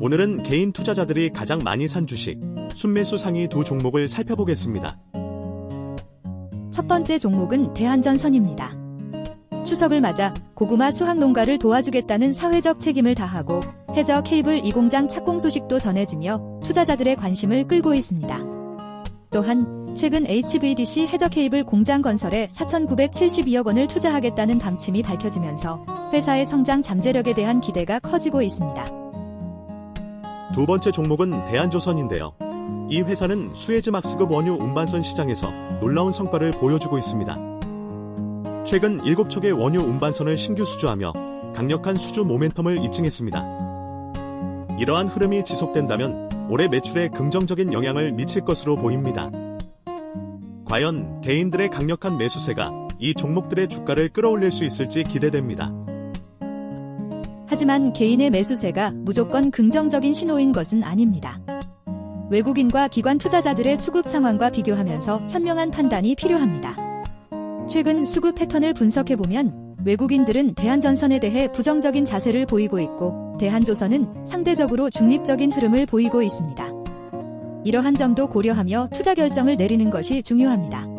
오늘은 개인 투자자들이 가장 많이 산 주식, 순매수 상위 두 종목을 살펴보겠습니다. 첫 번째 종목은 대한전선입니다. 추석을 맞아 고구마 수확 농가를 도와주겠다는 사회적 책임을 다하고 해저 케이블 2공장 착공 소식도 전해지며 투자자들의 관심을 끌고 있습니다. 또한 최근 HVDC 해저 케이블 공장 건설에 4,972억 원을 투자하겠다는 방침이 밝혀지면서 회사의 성장 잠재력에 대한 기대가 커지고 있습니다. 두 번째 종목은 대한조선인데요. 이 회사는 수에즈 막스급 원유 운반선 시장에서 놀라운 성과를 보여주고 있습니다. 최근 7척의 원유 운반선을 신규 수주하며 강력한 수주 모멘텀을 입증했습니다. 이러한 흐름이 지속된다면 올해 매출에 긍정적인 영향을 미칠 것으로 보입니다. 과연 개인들의 강력한 매수세가 이 종목들의 주가를 끌어올릴 수 있을지 기대됩니다. 하지만 개인의 매수세가 무조건 긍정적인 신호인 것은 아닙니다. 외국인과 기관 투자자들의 수급 상황과 비교하면서 현명한 판단이 필요합니다. 최근 수급 패턴을 분석해보면 외국인들은 대한전선에 대해 부정적인 자세를 보이고 있고 대한조선은 상대적으로 중립적인 흐름을 보이고 있습니다. 이러한 점도 고려하며 투자 결정을 내리는 것이 중요합니다.